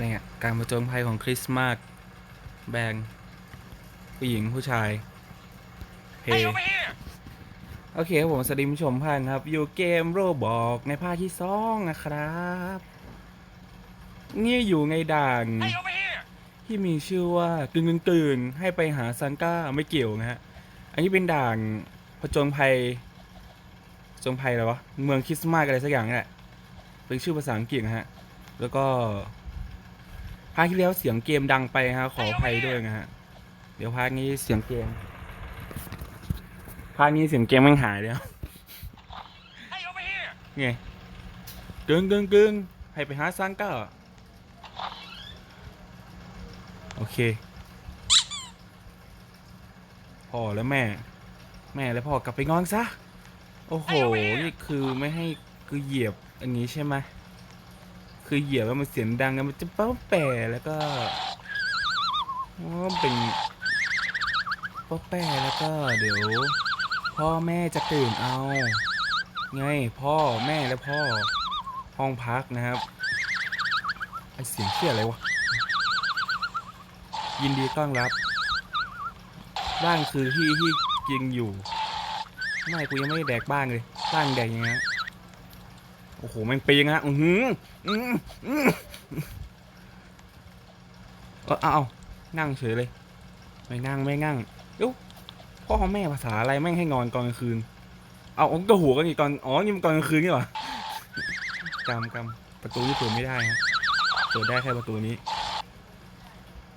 อะไรเงี้ยการผจญภัยของคริสต์มาสแบงผู้หญิงผู้ชายเพ Hey, over here! โอเคครับผมสวัสดีผู้ชมผ่านครับ อยู่เกมโรบอกในภาคที่สองนะครับนี่อยู่ในด่าน Hey, over here! ที่มีชื่อว่ากึ่งกึ่งตื่นให้ไปหาซันก้าไม่เกี่ยวนะฮะ อันนี้เป็นด่านผจญภัยผจญภัยอะไรวะ เมืองคริสต์มาสอะไรสักอย่างนี่แหละเป็นชื่อภาษาอังกฤษนะฮะ แล้วก็ภาคที่แล้วเสียงเกมดังไปฮะขออภัยด้วยนะฮะ เดี๋ยวภาคนี้เสียงเกมภาคนี้เสียงเกมมันหายแล้วไงกึ่งกึ่งกึ่งให้ไปหาซันก้าโอเค พ่อและแม่ แม่และพ่อกลับไปงอนซะ โอ้โห นี่คือไม่ให้คือเหยียบอันนี้ใช่ไหม คือเหยียบแล้วมันเสียงดังแล้วมันจะเป้าแปะแล้วก็อ๋อเป็นเป้าแปะแล้วก็เดี๋ยว พ่อแม่จะตื่นเอา ไงพ่อแม่และพ่อห้องพักนะครับไอเสียงเชี่ยอะไรวะยินดีต้อนรับบ้านคือที่ที่กินอยู่ ไม่กูยังไม่ได้แดกบ้านเลยบ้านแดกยังไง โอ้โหแมันปีงฮะอือหือเออเอานั่งเฉยเลย ไม่นั่งไม่นั่งเอ้าพ่อแม่ภาษาอะไรแม่งให้นอนตอนกลางคืน เอาอาก็หัวกันอีกตอนอ๋อนี่มันตอนกลางคืนนี่หว่ากำกำประตูนี่เปิดไม่ได้ครับเปิดได้แค่ประตูนี้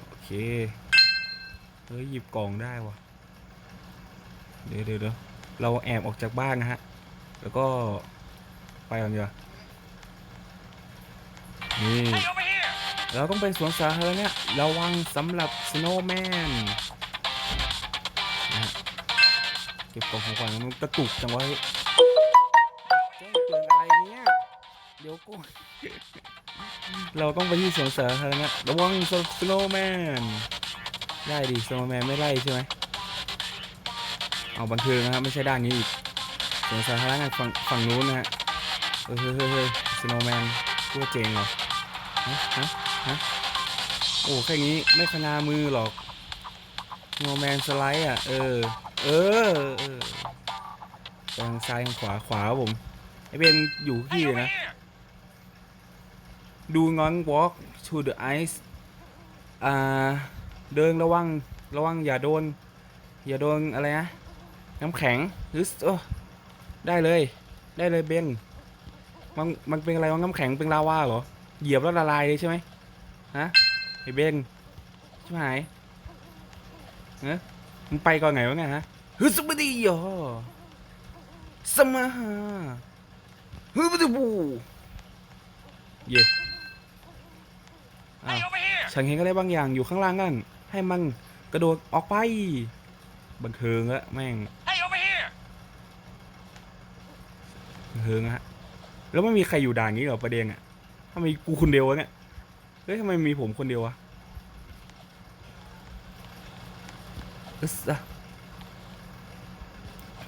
โอเคเฮ้ยหยิบกล่องได้วะเดี๋ยวเดี๋ยวเราแอบออกจากบ้านนะฮะ แล้วก็ ไปกันดีกว่านี่ เราต้องไปสวนสาธารณะระวังสำหรับสโนว์แมนนะฮะเก็บกล่องของขวัญมันกระตุกจังไว้แจ้งเตือนอะไรเนี่ย เดี๋ยวกูเราต้องไปที่สวนสาธารณะระวังสโนว์แมนได้ดิสโนว์แมนไม่ไล่ใช่ไหมเอาบันเทิงนะครับไม่ใช่ด้านนี้อีกสวนสาธารณะฝั่งฝั่งนู้นนะฮะ เฮ้ยเฮ้ยเฮ้ยสโนว์แมนตัวเจ๋งเหรอฮะฮะฮะโอ้แค่นี้ไม่ขนามือหรอกโนแมนสไลด์อะ เออ เออเออทางซ้ายทางขวาขวาครับผมไอเบนอยู่ที่เลยนะ ดูงอน walk to the ice อ่า เดินระวัง ระวังอย่าโดน อย่าโดนอะไรนะ น้ำแข็งหรือเออได้เลย ได้เลยเบน มันมันเป็นอะไรวะน้ำแข็งเป็นลาวาเหรอ เหยียบแล้วละลายเลยใช่ไหมฮะไอ้เบนชิบหายเนะมึงไปก่อนไงวะเนี่ยฮะฮึสบดีโยสมาฮาฮึบดบูเย่อ้าว Hey, over here! ฉันเห็นอะไรบางอย่างอยู่ข้างล่างนั่นให้มันกระโดดออกไป บันเทิงละแม่ง Hey, over here! บันเทิงอะฮะ แล้วไม่มีใครอยู่ด่านนี้เหรอประเด็นอะทำไมกูคนเดียววะเนี่ยเฮ้ยทำไมมีผมคนเดียววะอึสอะ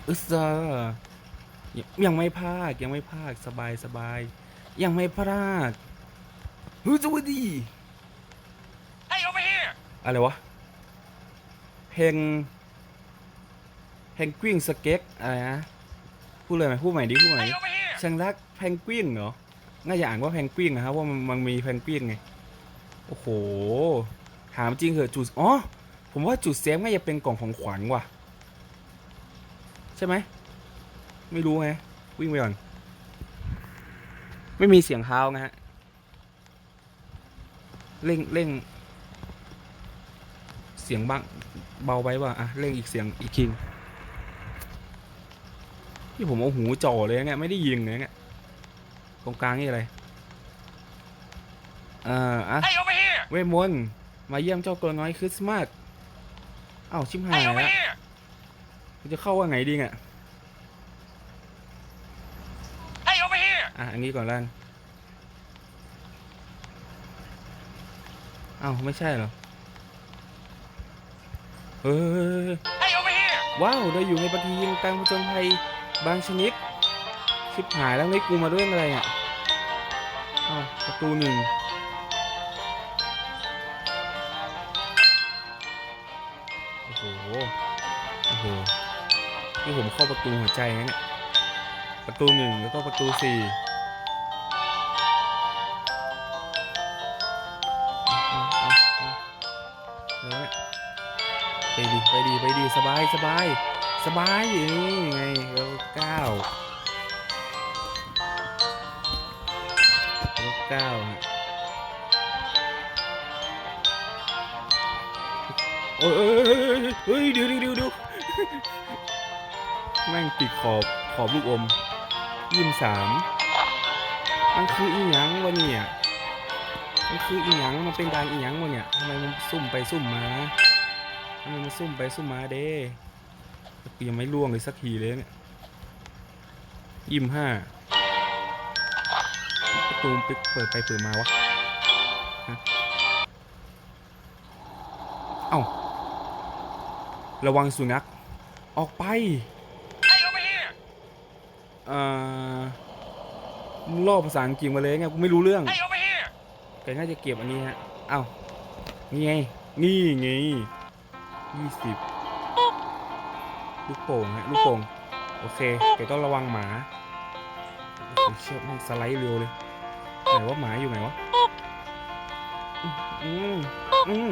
อึสอะยังยังไม่พลาดยังไม่พลาดสบายสบายยังไม่พลาดเฮ้ยสวัสดี Hey, over here! อะไรวะเพลงเพนกวินสเก็กอะไรนะพูดเลยไหมพูดใหม่ดิพูดใหม่ Hey, ดิ over here! ฉันรัก เพนกวินเหรอ น่าจะอ่านว่าเพนกวินนะครับว่ามันมันมีเพนกวินไง โอ้โห ถามจริงเหอะจุด อ๋อ ผมว่าจุดเซฟน่าจะเป็นกล่องของขวัญว่ะ ใช่ไหม ไม่รู้ไง วิ่งไปก่อน ไม่มีเสียงเท้านะฮะ เร่งเร่ง เสียงบ้างเบาไปว่ะอะ เร่งอีกเสียงอีกคิงที่ผมเอาหูจ่อเลยนะเนี่ยไม่ได้ยิงเลยเนี่ย ตรงกลางนี่อะไรเอ่ออะ Hey, over here! เวทมนต์มาเยี่ยมเจ้าตัวน้อยคริสต์มาสเอ้าชิมหาย Hey, over แล้ว here! กูจะเข้าว่าไงดีอะ Hey, over here! อะ อันนี้ก่อนละกันเอ้าไม่ใช่เหรอ เฮ้ย Hey, over here! ว้าวเราอยู่ในปฏิทินการผจญภัยบางชนิด ชิบหายแล้วไม่กูมาด้วยอะไรอะเอาประตูหนึ่งโอ้โห โอ้โห ที่ผมเข้าประตูหัวใจนะเนี่ย ประตูหนึ่งแล้วก็ประตูสี่ไปดีไปดีไปดีสบายสบายสบายอย่างนี้ไงแล้ก้าว เก้าฮะโอ้ยเอ้ยเฮ้ยเดี๋ยวเดี๋ยวเดี๋ยวแม่งติดขอบขอบลูกอมยี่มสามมันคืออีหยังวะเนี่ยมันคืออีหยังมันเป็นการอีหยังวะเนี่ยทำไมมันซุ่มไปซุ่มมาทำไมมันซุ่มไปซุ่มมาเด้ยังไม่ล่วงเลยสักทีเลยเนี่ยยี่มห้า ประตูปิดเปิดไปเปิดมาวะฮะเอ้าระวังสุนัขออกไป Hey, over here! เอ่อมึงลอกภาษาอังกฤษมาเลยไงกูไม่รู้เรื่อง Hey, over here! แต่น่าจะเก็บอันนี้ฮะเอ้านี่ไงนี่ไงยี่สิบลูกโป่งฮะลูกโป่งโอเคแกต้องระวังหมาโอเคเชือกแม่งสไลด์เร็วเลย ไหนว่าหมาอยู่ไหนวะอืมอืม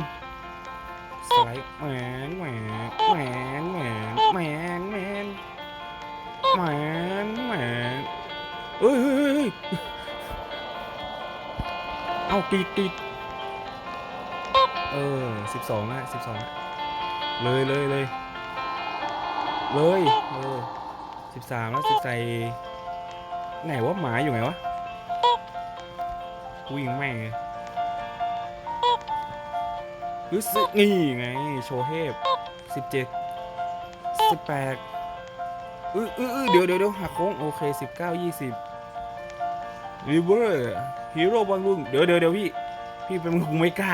สไลด์แหวนแหวนแหวนแหวนแหวนแหวนแหวนแหวนเฮ้ยเฮ้ยเอาตีตีเออสิบสองอะสิบสองเลยเลยเลยเลยเออสิบสามแล้วสิบใส่ไหนว่าหมาอยู่ไหนวะ วิ่งแม่งเลยรู้สึกนี่ไง โชเทพสิบเจ็ดสิบแปดอืออืออื้อเดี๋ยวเดี๋ยวเดี๋ยวหักโค้งโอเคสิบเก้ายี่สิบริเวอร์ฮีโร่บอลลุงเดี๋ยวเดี๋ยวเดี๋ยวพี่ พี่เป็นคงไม่กล้า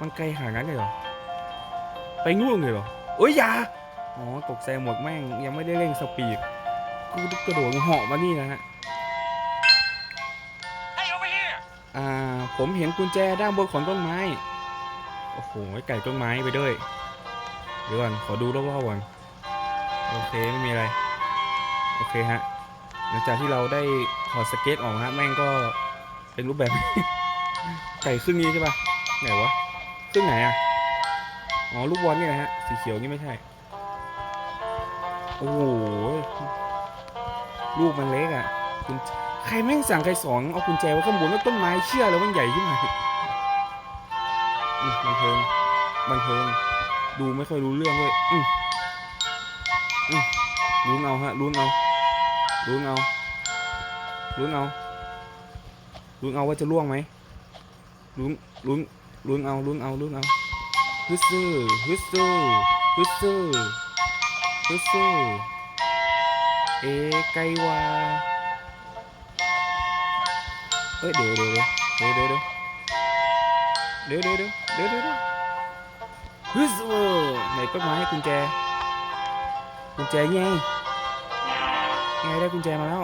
มันไกลหางั้นเลยเหรอ ไปง่วงเลยเหรอ เอ้ยอย่า อ๋อตกใจหมดแม่งยังไม่ได้เร่งสปีดกูกระโดดเหาะมานี่นะฮะ อ่า ผมเห็นกุญแจด้านบนของต้นไม้ โอ้โห ไก่ต้นไม้ไปด้วย เดี๋ยวก่อน ขอดูรอบๆก่อน โอเค ไม่มีอะไร โอเคฮะ หลังจากที่เราได้ถอดสเก็ตออกฮะ แม่งก็เป็นรูปแบบ ไก่ครึ่งนี้ใช่ปะไหนวะครึ่งไหนอะอ๋อ ลูกบอลนี่นะฮะ สีเขียวนี่ไม่ใช่ โอ้โห ลูกมันเล็กอะกุญ ใครแม่งสั่งใครสอนเอากุญแจไว้ข้างบนแล้วต้นไม้เชื่อแล้วมันใหญ่ขึ้นมาอืมบันเทิงบันเทิงดูไม่ค่อยรู้เรื่องด้วยอืมอืมลุ้เอาฮะลุ้เอาลุ้เอาลุ้เอาลุ้เอาว่าจะล่วงไหมลุ้นลุ้นลุ้เอาลุ้เอาลุ้เอาฮึดซื่อฮึดซื่อฮึดซื่อฮึดซื่อเอไกวา เอ้ยเดี๋ยวเดี๋ยวเดี๋ยวเดี๋ยวเดี๋ยวเดี๋ยวเดี๋ยวเดี๋ยวเดี๋ยวเดี๋ยวเดี๋ยวฮึสโอไหนต้นไม้กุญแจกุญแจไงไงได้กุญแจมาแล้ว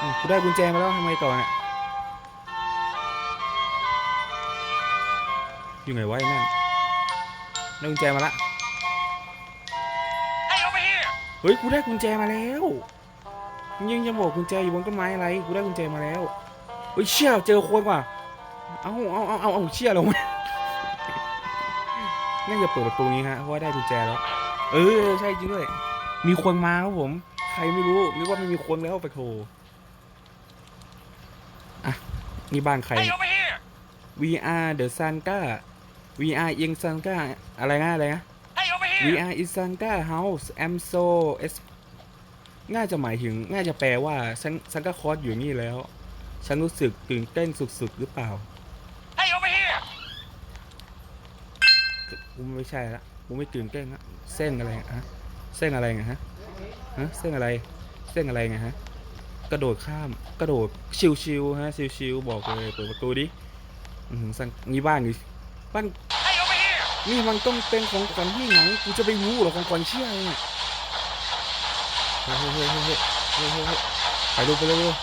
อืมกูได้กุญแจมาแล้วทำไมต่อเนี่ยอยู่ไหนวะไอ้นั่นได้กุญแจมาละ Hey, over here! เฮ้ยกูได้กุญแจมาแล้วมึง ยังจะบอกกุญแจอยู่บนต้นไม้อะไรกูได้กุญแจมาแล้วเฮ้ยเชี่ยเจอคนว่ะเอาเอาเอาเอาเอาเชี่ยเราน่าจะเปิดประตูนี้ฮะเพราะว่าได้กุญแจแล้วเออใช่จริงด้วย มีคนมาครับผม ใครไม่รู้นึกว่าไม่มีคนแล้วไปโทรอะนี่บ้านใคร Hey, over here! VR The Santa VR เอียง Santa อะไรนะอะไรนะ Hey, over here! VR is Santa House I'm so es น่าจะหมายถึง น่าจะแปลว่า ฉันซันตาคลอสอยู่นี่แล้ว ฉันรู้สึกตื่นเต้นสุดๆหรือเปล่า Hey, over here! กูไม่ใช่ละกูไม่ตื่นเต้นละเส้นอะไรอะฮะ เส้นอะไรไงฮะ ฮะ เส้นอะไร เส้นอะไรไงฮะ กระโดดข้าม กระโดดชิวๆฮะ ชิวๆบอกเลยเปิดประตูดิอือหือสั่งนี่บ้านนี่บ้าน Hey, over here! นี่มันต้องเป็นของขวัญที่ไหนกูจะไปรู้เหรอของขวัญเชี่ยอะไรเนี่ย เฮ้ยดูไปลูไปลูก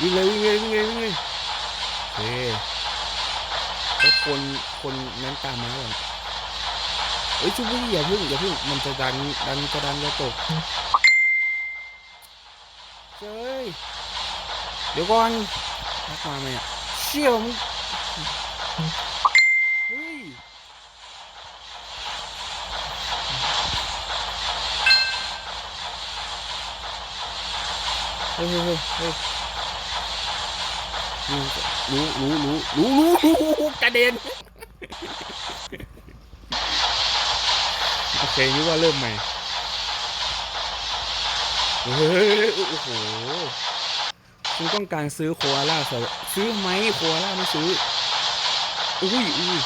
วิ่งเลยวิ่งเลยวิ่งเลยวิ่งเลยโอ้ยแล้วคนคนนั้นตามมาก่อนเฮ้ยชุวิ่งอย่าพึ่งอย่าพึ่งมันจะดันดันจะดันจะตกเฮ้ยเดี๋ยวก่อนนักมาไหมอะเชี่ยวมึง เฮ้ยเฮ้ยเฮ้ยรู้รู้รู้รู้รู้รู้กระเด็นโอเคนึกว่าเริ่มใหม่เฮ้ยโอ้โหคุณต้องการซื้อโคอาล่าสวซื้อไหมโคอาล่าไม่ซื้ออุ้ยอุ้ย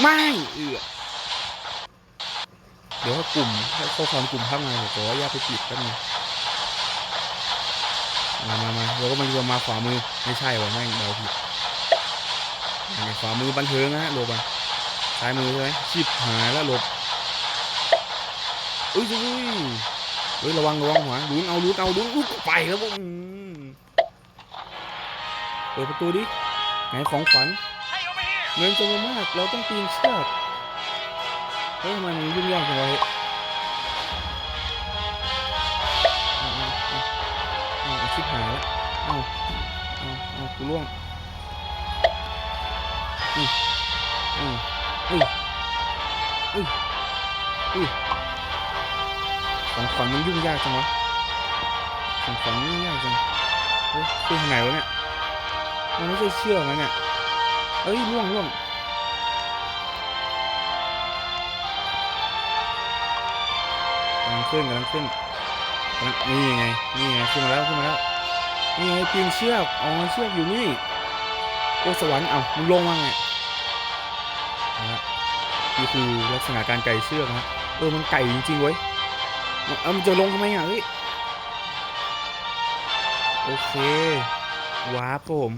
ไม่เอือเดี๋ยวกลุ่มข้อความกลุ่มพักงานผมขออนุญาตไปปิดแป๊บนึง มามามาแล้วก็มันจะมาขวามือ ไม่ใช่ว่ะแม่งเดาผิดนี่ขวามือบันเทิงนะฮะโลบะซ้ายมือใช่ไหมชิบหายแล้วหลบอุ้ยอุ้ยเฮ้ยระวังระวังหัวลุ้นเอาลุ้นเอาลุ้นอุ๊ยไปแล้วพวกอืมเปิดประตูดิไหนของขวัญ Hey, over here! เงินจำนวนมาก เราต้องปีนเชือกเฮ้ยทำไมมันยุ่งยากจังวะ กูล่วงอืออืออืออืออือของขวัญมันยุ่งยากจังวะของขวัญมันยุ่งยากจังเฮ้ยขึ้นทางไหนวะเนี่ย มันไม่ใช่เชือกนะเนี่ยเอ้ยล่วงล่วงกำลังขึ้นกำลังขึ้นกำลังนี่ไง นี่ไง ขึ้นมาแล้ว ขึ้นมาแล้ว นี่ไงปีนเชือกอ๋อเชือกอยู่นี่โอ้สวรรค์เอ้ามึงลงมาไงเอาละนี่คือลักษณะการไก่เชือกนะเออมันไก่จริงๆเว้ยมันเอามันจะลงทำไมอะเฮ้ยโอเคว้าร์ปครับผม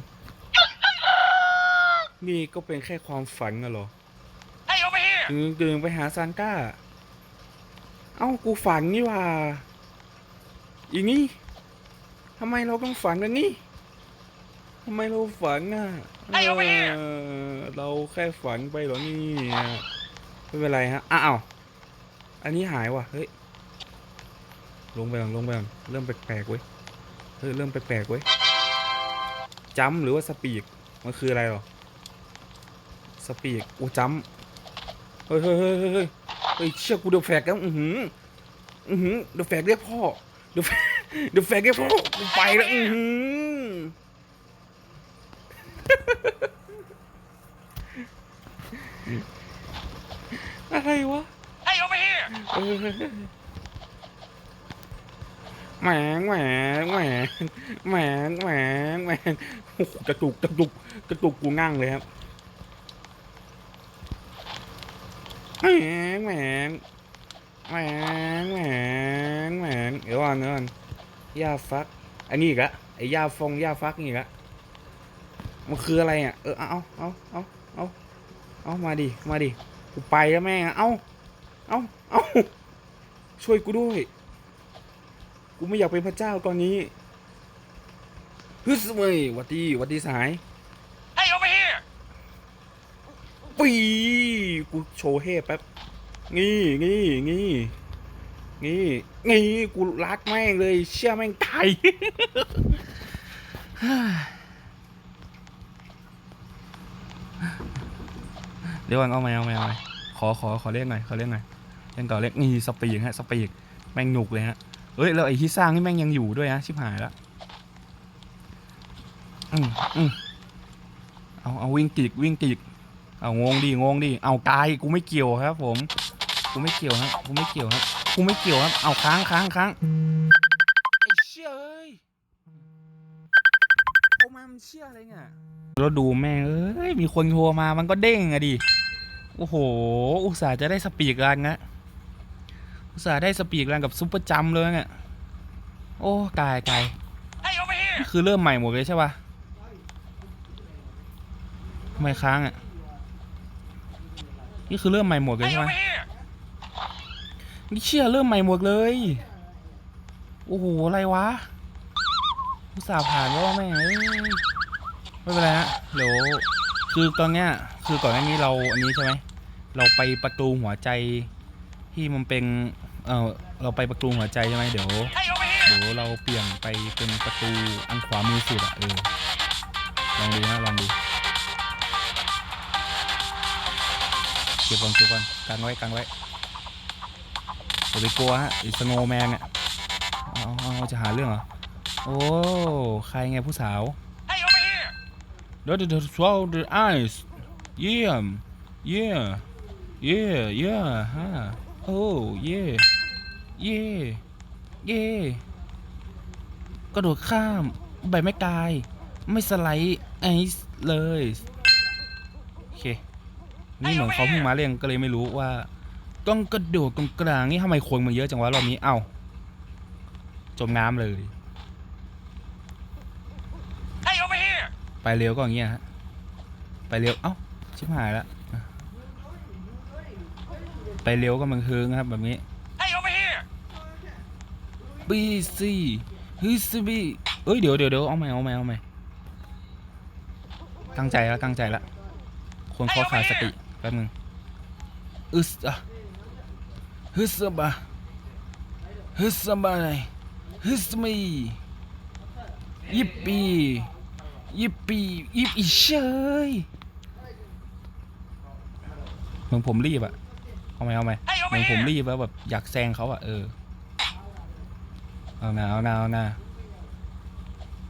นี่ก็เป็นแค่ความฝันน่ะเหรอ Hey, over here! ดึงดึงไปหาซานต้า เอ้ากูฝันนี่หว่าอีนี่ ทำไมเราต้องฝันแบบนี้ทำไมเราฝันน่ะไอ้เอาไปเนี่ยเออเราแค่ฝันไปเหรอนี่ไม่เป็นไรฮะ อ้าว อันนี้หายว่ะ เฮ้ย ลงไปก่อนลงไปก่อนเริ่มแปลกๆเว้ย เฮ้ย เริ่มแปลกๆเว้ยจัมหรือว่าสปีก มันคืออะไรหรอ สปีกโอ้จัมเฮ้ยเฮ้ยเฮ้ยเฮ้ยเฮ้ยเฮ้ยเชื่อกูเดือแฟกแล้ว อือหือ อือหือเดือแฟกเรียกพ่อเดือแฟก เดือแฟกเรียกพ่อกูไปแล้วอือหืออะไรวะ Hey, over here! เออแหมงแหมงแหมงแหมงแหมงแหมงโอ้โหกระตุกกระตุกกระตุกกูงั่งเลยครับแหมงแหมงแหมงแหมงแหมงเดี๋ยวก่อนเดี๋ยวก่อน ย่าฟัก อันนี้อีกอะไอ้ย่าฟงย่าฟักนี่อีกอะมันคืออะไรอะ เออ เอาเอาเอาเอาเอามาดิ มาดิ กูไปแล้วแม่งอะเอาเอาเอาช่วยกูด้วย กูไม่อยากเป็นพระเจ้าตอนนี้ฮึสเว้ยหวัดดีหวัดดีสหาย Hey, over here! ปีกูโชว์เฮ่แป๊บงี้งี้งี้ งี้งี้กูรักแม่งเลย เชื่อแม่งตายเดี๋ยวก่อนเอาไหมเอาไหมเอาไหมขอขอขอเล่นหน่อยขอเล่นหน่อยเล่นก่อนเล่นนี่สปีกฮะสปีกแม่งหนุกเลยฮะเอ้ยแล้วไอ้ที่สร้างนี่แม่งยังอยู่ด้วยฮะชิบหายแล้วอืมอืมเอาเอาวิ่งกีกวิ่งกีกเอางงดิงงดิเอากายกูไม่เกี่ยวครับ ผมกูไม่เกี่ยวฮะกูไม่เกี่ยวครับ กูไม่เกี่ยวครับ เอาค้างค้างค้างไอ้เชี่ยเอ้ยโทรมามันเชี่ยอะไรเนี่ยแล้วดูแม่งเอ้ยมีคนโทรมามันก็เด้งอะดิ โอ้โห อุตส่าห์จะได้สปีกรันนะอุตส่าห์ได้สปีกรันกับซุปเปอร์จัมป์เลยเนี่ย โอ้กายกาย Hey, over here! นี่คือเริ่มใหม่หมดเลยใช่ปะทำไมค้างอะ นี่คือเริ่มใหม่หมดเลย Hey, ใช่ไหม over here! นี่เชื่อเริ่มใหม่หมดเลย โอ้โห อะไรวะอุตส่าห์ผ่านแล้วแม่ไม่เป็นไรฮะเดี๋ยวคือตอนเนี้ยคือก่อนหน้านี้เราอันนี้ใช่ไหมเราไปประตูหัวใจที่มันเป็นเออเราไปประตูหัวใจใช่ไหมเดี๋ยวเดี๋ยวเราเปลี่ยนไปเป็นประตูอันขวามือสุดอะเออลองดูนะลองดูเก็บก่อนเก็บก่อนกันไว้กันไว้ อย่าไปกลัวฮะไอ้สโนแมนอะเอาเอาเอาจะหาเรื่องเหรอ โอ้ ใครไงผู้สาว Hey, over here! The the the swallow the eyes. Yeah. Yeah. Yeah. Yeah. Huh. Oh. Yeah. Yeah. Yeah. กระโดดข้ามใบไม่กาย ไม่สไลด์ไอซ์เลย โอเค นี่เหมือนเขาเพิ่งมาเล่นก็เลยไม่รู้ว่า ต้องกระโดดตรงกลางนี่ทำไมคนมันเยอะจังวะรอบนี้ เอ้า จมน้ำเลย Hey, over here! ไปเร็วก็อย่างเงี้ยฮะ ไปเร็ว เอ้า ชิบหายแล้วไปเร็วก็มันคืงครับแบบนี้ Hey, over here! บีซีฮึสบีเอ้ยเดี๋ยวเดี๋ยวเดี๋ยวเอาใหม่เอาใหม่เอาใหม่ตั้งใจแล้วตั้งใจแล้วควรขอขาดสติแป๊บนึงอึสอะ ฮึสบะฮึสบะฮึสมียิปปียิปปียิปอีเชยเหมือนผมรีบอะเอาไหมเอาไหม Hey, เหมื over อนผม here! รีบแล้วแบบอยากแซงเขาอะเออเอาหนาเอาหนาเอาหนา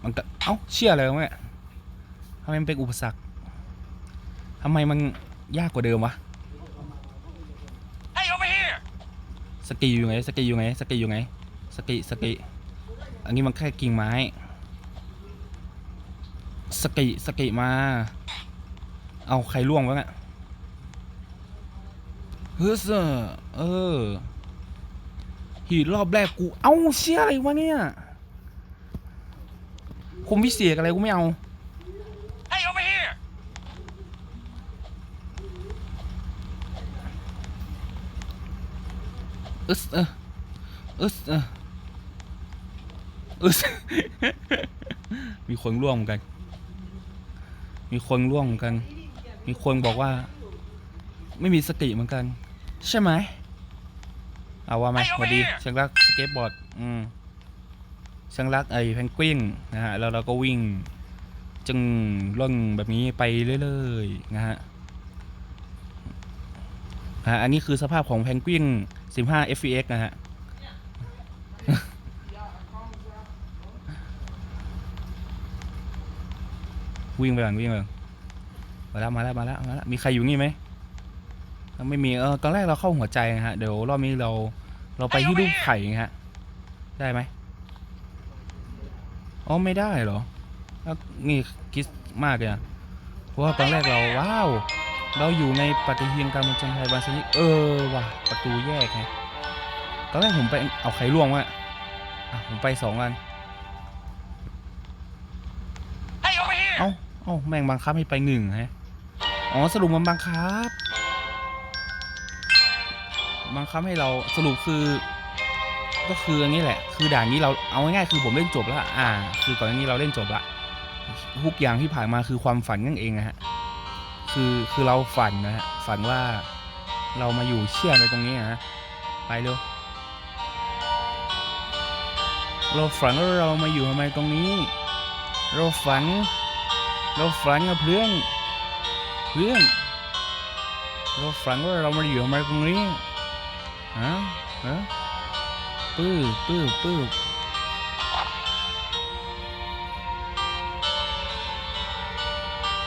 มันก็เอ้าเชื่ออะไรวะเนี่ยทำไมมันเป็นอุปสรรคทำไมมันยากกว่าเดิมวะ Hey, over here! สกีอยู่ไงสกีอยู่ไงสกีอยู่ไงสกีสกีอันนี้มันแค่กิ่งไม้สกีสกีมา เอาใครล่วงวะเนี่ยเฮ้ยเสอเออหีดรอบแรกกูเอ้าเชี่ยอะไรวะเนี่ยคุมพิเศษอะไรกูไม่เอา Hey, over here! อึสเอออึสเอออึสมีคนร่วมกัน มีคนร่วมกัน มีคนบอกว่า ไม่มีสติเหมือนกัน ใช่ไหมเอาว่าไหม Hey, over สวัสดี here ช่างรักสเก็ตบอร์ดอืมช่างรักไอ้แพนกวินนะฮะแล้วเราก็วิ่งจึงล่นแบบนี้ไปเรื่อยๆนะฮะอ่าอันนี้คือสภาพของแพนกวิน 15 fps นะฮะ วิ่งไปก่อนวิ่งไปก่อนมาแล้วมาแล้วมาแล้วมาแล้วมีใครอยู่นี่ไหมไม่มีเออตอนแรกเราเข้าหัวใจนะฮะเดี๋ยวรอบนี้เราเราไปที่รูปไข่นะฮะได้ไหมอ๋อไม่ได้เหรอนี่คิดมากเลยอะเพราะว่าตอนแรกเราว้าว เราอยู่ในปฏิทินการบัญชาไทยบางชนิดเออว่ะประตูแยกไงตอนแรกผมไปเอาไข่ล่วงวะอะผมไปสองอัน Hey, over here! เอ้าเอ้าแม่งบังคับให้ไปหนึ่งฮะอ๋อสรุปมันบังคับบังคับให้เราสรุปคือ ก็คืออันนี้แหละ คือด่านนี้เราเอาง่ายๆคือผมเล่นจบแล้วอ่า คือก่อนหน้านี้เราเล่นจบละทุกอย่างที่ผ่านมาคือความฝันนั่นเองนะฮะ คือคือเราฝันนะฮะฝันว่าเรามาอยู่เชื่อมไปตรงนี้นะฮะไปเร็วเราฝันว่าเรามาอยู่ทำไมตรงนี้ เราฝัน เราฝันกับเพื่อนเพื่อนเราฝันว่าเรามาอยู่ทำไมตรงนี้ฮะฮะปื้อปื้อปื้อ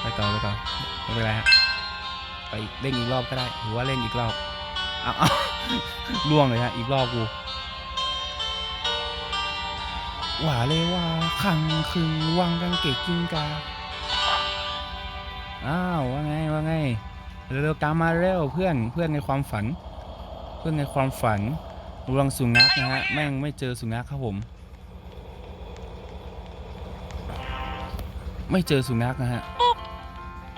ไปต่อไปต่อ ไม่เป็นไรฮะไปเล่นอีกรอบก็ได้หรือว่าเล่นอีกรอบเอาเอาล่วงเลยฮะอีกรอบกูหว่าเลยว่าขังคึงวังกังเกกกินกาอ้าวว่าไงว่าไงเร็วๆตามมาเร็วเพื่อนเพื่อนในความฝัน เพื่อนในความฝันระวังสุนัขนะฮะแม่งไม่เจอสุนัขครับผม ไม่เจอสุนัขนะฮะ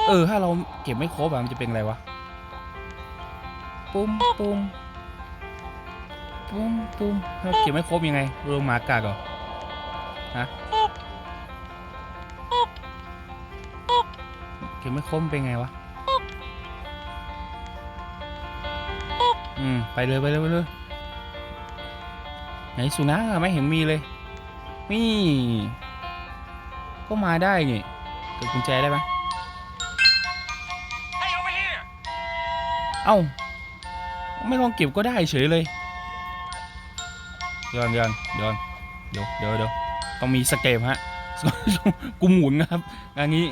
เออ ถ้าเราเก็บไม่ครบอะมันจะเป็นอะไรวะ ปุ้มปุ้มปุ้มปุ้มถ้าเก็บไม่ครบยังไงลงหมากากเหรอฮะเก็บไม่ครบมันเป็นไงวะ อืม ไปเลยไปเลยไปเลยไหนสุนัขอะไม่เห็นมีเลย นี่ ก็มาได้นี่เกิดกุญแจได้ไหม เอ้า ไม่ลองเก็บก็ได้เฉยเลยเดี๋ยวก่อนเดี๋ยวก่อนเดี๋ยวก่อนเดี๋ยวเดี๋ยวเดี๋ยวต้องมีสเกปฮะกูหมุนนะครับงานนี้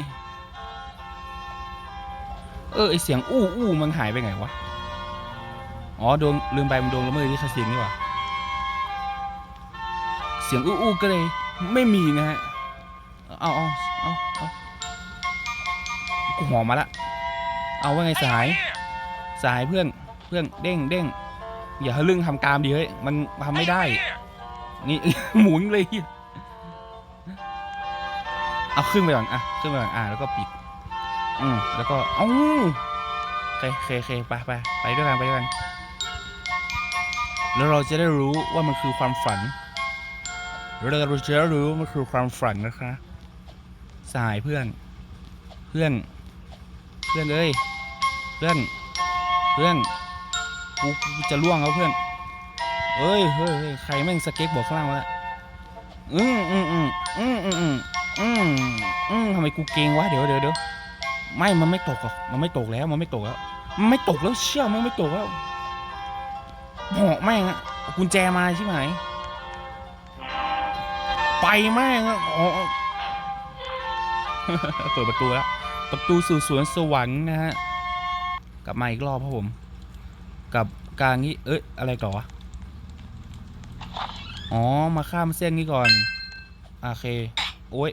เออไอเสียงอู้อู้มันหายไปไหนวะ อ๋อโดนลืมไปมันโดนละเมิดลิขสิทธิ์นี่หว่าเสียงอู้อู้ก็เลยไม่มีนะฮะ เอาเอาเอาเอากูหอมมาละ เอาว่าไง Hey, สาย สายเพื่อนเพื่อนเด้งเด้งอย่าทะลึ่งทำตามดิเฮ้ยมันทำไม่ได้ นี่ หมุนเลยเอาขึ้นไปก่อนอะขึ้นไปก่อนอะแล้วก็ปิด อืมแล้วก็เอ้าโอเคโอเคโอเคไปไปไปด้วยกันไปด้วยกันแล้วเราจะได้รู้ว่ามันคือความฝันเราจะได้รู้ว่ามันคือความฝันนะคะสายเพื่อน เพื่อน เพื่อนเอ้ย เพื่อน เพื่อนกูจะล่วงแล้วเพื่อนเอ้ยเฮ้ยเฮ้ยใครแม่งสเก็ตบอร์ดข้างล่างวะอืมอืมอืมอืมอืมอืมอืมอืมทำไมกูเกรงวะเดี๋ยวเดี๋ยวเดี๋ยวไม่ มันไม่ตกหรอกมันไม่ตกแล้วมันไม่ตกแล้วมันไม่ตกแล้วเชื่อมันไม่ตกแล้วหาะแม่งอะกุญแจมาใช่ไหมไปแม่งอะอ๋อเปิดประตูแล้วประตูสู่สวนสวรรค์นะฮะ กลับมาอีกรอบครับผม กับกลารนี้ เอ้ยอะไรต่อวะอ๋อ มาข้ามเส้นนี้ก่อน โอเค โอ้ย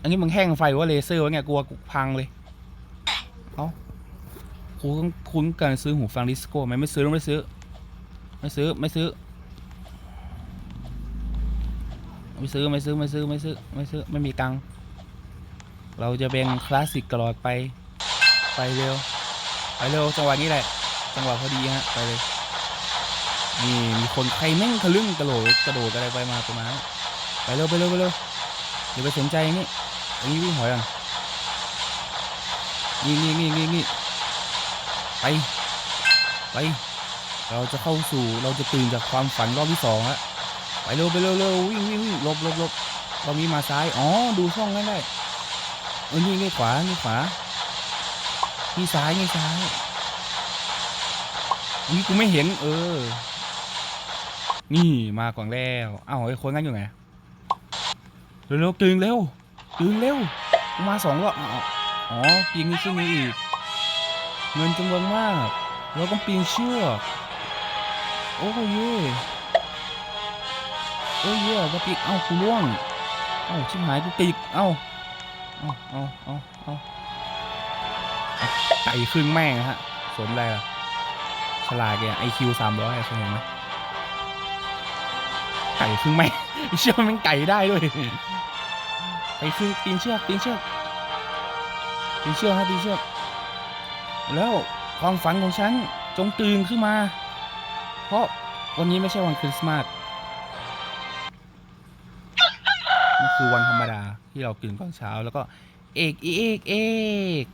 อันนี้มึงแห้งไฟว่าเลเซอร์วะเนี่ยกลัวกูพังเลย เอ้ากูต้องคุ้นกันซื้อหูฟังดิสโก้ไหมไม่ซื้อไม่ซื้อ ไม่ซื้อ ไม่ซื้อ ไม่ซื้อ ไม่ซื้อ ไม่ซื้อ ไม่ซื้อ ไม่ซื้อ ไม่มีตัง เราจะเป็นคลาสสิกตลอดไป ไปเร็ว ไปเร็ว จังหวะนี้แหละ จังหวะพอดีฮะ ไปเลย นี่มีคนใครแม่งทะลึ่งกระโดดกระโดดอะไรไปมาประมาณไปเร็วไปเร็วไปเร็วอย่าไปสนใจนี่อันนี้วิ่งหอยก่อนนี่นี่นี่นี่นี่ไป ไป เราจะเข้าสู่เราจะตื่นจากความฝันรอบที่สองแล้วไปเร็วไปเร็วเร็ววิ่งวิ่งวิ่งหลบหลบหลบเรามีมาซ้าย อ๋อ ดูช่องนั้นได้เออนี่นี่ขวานี่ขวา นี่ซ้ายนี่ซ้ายนี่กูไม่เห็น เออ นี่มาก่อนแล้วเอ้าไอ้คนงั้นอยู่ไหนเร็วๆตื่นเร็วตื่นเร็วมาสองรอบอ๋ออ๋อปีนนี่ขึ้นนี่อีก เงินจำนวนมากเราต้องปีนเชือกโอ้ยโอ้เย่ก็ปีกเอ้ากูล่วงเอ้าชิบหายกูติดเอ้าเอ้าเอ้า ไก่ครึ่งแม่งอะฮะ สมอะไรล่ะฉลาดแกไอคิวสามร้อยเคยเห็นไหมไก่ครึ่งแม่งเชื่อมันไก่ได้ด้วยไก่ครึ่งปีนเชือกปีนเชือกปีนเชือกฮะปีนเชือกแล้วความฝันของฉันจงตื่นขึ้นมา เพราะวันนี้ไม่ใช่วันคริสต์มาสมันคือวันธรรมดาที่เราตื่นตอนเช้าแล้วก็เอกเอกเอก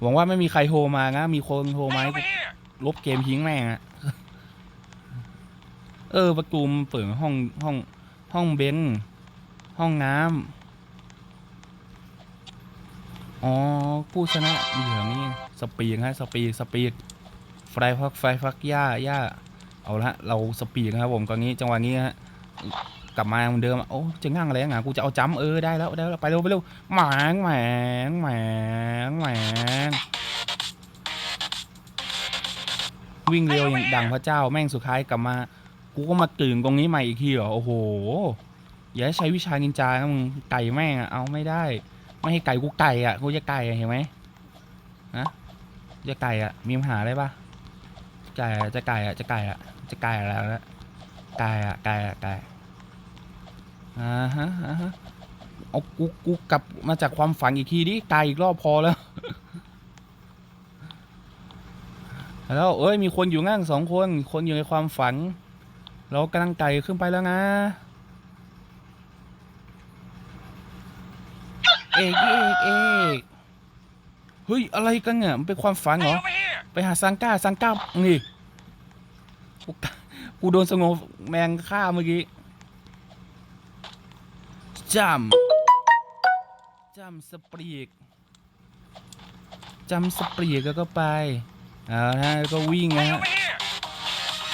หวังว่าไม่มีใครโทรมานะ มีคนโทรมาให้กูลบเกมทิ้งแม่งอะเออ ประตูมันเปิดห้องห้องห้องเบนห้องน้ำอ๋อผู้ชนะมีเหลืองนี่สปีดฮะสปีดสปีดไฟฟักไฟฟักย่าย่าเอาละเราสปีดนะครับผมตอนนี้จังหวะนี้ฮะ กลับมาเหมือนเดิมโอ้จะง่างอะไรอะกูจะเอาจัมป์เออได้แล้วได้แล้วไปเร็วไปเร็วหมางแหมงแหมงแหมงวิ่งเร็วอย่างดังพระเจ้าแม่งสุดท้ายกลับมา กูก็มาตื่นตรงนี้ใหม่อีกทีเหรอโอ้โหอย่าให้ใช้วิชานินจานะมึงไก่แม่งอะเอาไม่ได้ ไม่ให้ไก่กูไก่อะกูจะไก่อะเห็นไหมฮะจะไก่อะมีปัญหาอะไรปะไก่จะไก่อะจะไก่อะจะไก่อะไรแล้วไก่อะไก่อะไก่ อ่าฮะอ่าฮะเอากูกูกลับมาจากความฝันอีกทีดิไก่อีกรอบพอแล้ว แล้วเอ้ยมีคนอยู่ง่างสองคน คนอยู่ในความฝัน เรากำลังไต่ขึ้นไปแล้วนะ เอกเอกเอกเฮ้ยอะไรกันเนี่ยมันเป็นความฝันเหรอ ไปหาซังก้าซังก้านี่กูกูโดนสงบแมงฆ่าเมื่อกี้ จำจำสปรีกจำสปรีกแล้วก็ไปเอาฮะแล้วก็วิ่งนะฮะ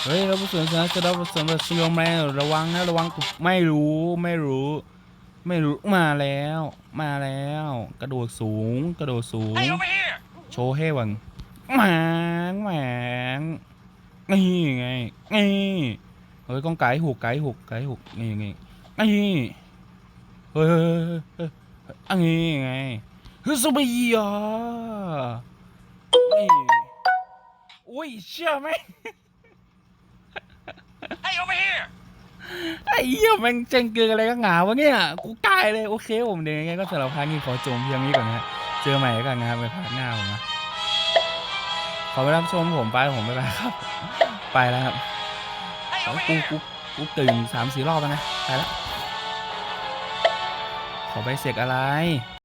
เฮ้ยเราผู้สวนสาจะรับสำหรับสยองแมวระวังนะระวังไม่รู้ไม่รู้ ไม่รู้มาแล้ว มาแล้ว กระโดดสูง กระโดดสูง โชว์ให้วังแหมงแหมงนี่ไงนี่เฮ้ยกองไก่หกไก่หกไก่หกนี่ไงนี่ เฮ้ยอันนี้ไงฮ้ยสบายอะนี่อุ้ยเชื่อไหม Hey, over here! ไอ้เหี้ยแม่งเจงเกินอะไรก็หงาวะเนี่ยกูตายเลยโอเคผมเดี๋ยวยังไงก็สำหรับพาร์ทนี้ขอจมเพียงนี้ก่อนนะเจอใหม่กันนะครับในพาร์ทหน้าผมนะขอไปรับชมผมไปผมไปไปครับ ไปแล้วครับ Hey, โอ้ over กู here! กูกูตื่นสามสี่รอบแล้วนะไปแล้ว ขอใบเสกอะไร